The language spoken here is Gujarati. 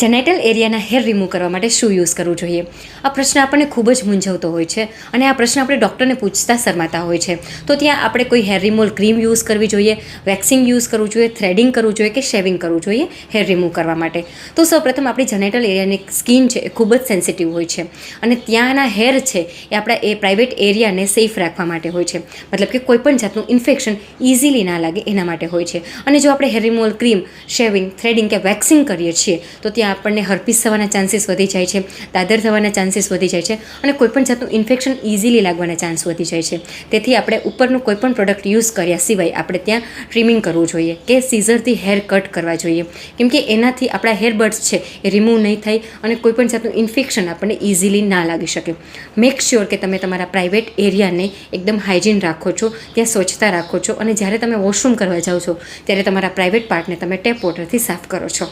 જેનેટલ એરિયાના હેર રિમૂવ કરવા માટે શું યુઝ કરવું જોઈએ? આ પ્રશ્ન આપણને ખૂબ જ મૂંઝવતો હોય છે અને આ પ્રશ્ન આપણે ડૉક્ટરને પૂછતા શરમાતા હોય છે. તો ત્યાં આપણે કોઈ હેર રિમૂવલ ક્રીમ યુઝ કરવી જોઈએ, વેક્સિંગ યુઝ કરવું જોઈએ, થ્રેડિંગ કરવું જોઈએ કે શેવિંગ કરવું જોઈએ હેર રિમૂવ કરવા માટે? તો સૌપ્રથમ આપણી જેનેટલ એરિયાની સ્કિન છે એ ખૂબ જ સેન્સિટિવ હોય છે અને ત્યાંના હેર છે એ આપણા એ પ્રાઇવેટ એરિયાને સેફ રાખવા માટે હોય છે. મતલબ કે કોઈપણ જાતનું ઇન્ફેક્શન ઇઝીલી ના લાગે એના માટે હોય છે. અને જો આપણે hair removal cream, shaving, threading કે વેક્સિંગ કરીએ છીએ, તો ત્યાં આપણને હર્પીસ થવાના ચાન્સીસ વધી જાય છે, દાદર થવાના ચાન્સીસ વધી જાય છે અને કોઈપણ જાતનું ઇન્ફેક્શન ઇઝીલી લાગવાના ચાન્સ વધી જાય છે. તેથી આપણે ઉપરનું કોઈપણ પ્રોડક્ટ યુઝ કર્યા સિવાય આપણે ત્યાં ટ્રીમિંગ કરવું જોઈએ કે સીઝરથી હેર કટ કરવા જોઈએ. કેમ કે એનાથી આપણા હેર બડ્સ છે એ રિમૂવ નહીં થાય અને કોઈપણ જાતનું ઇન્ફેક્શન આપણને ઇઝીલી ના લાગી શકે. મેક શ્યોર કે તમે તમારા પ્રાઇવેટ એરિયાને એકદમ હાઇજીન રાખો છો, ત્યાં સ્વચ્છતા રાખો છો અને જ્યારે તમે વોશરૂમ કરવા જાઓ છો, ત્યારે તમારા પ્રાઇવેટ પાર્ટને તમે ટેપ વોટરથી સાફ કરો છો.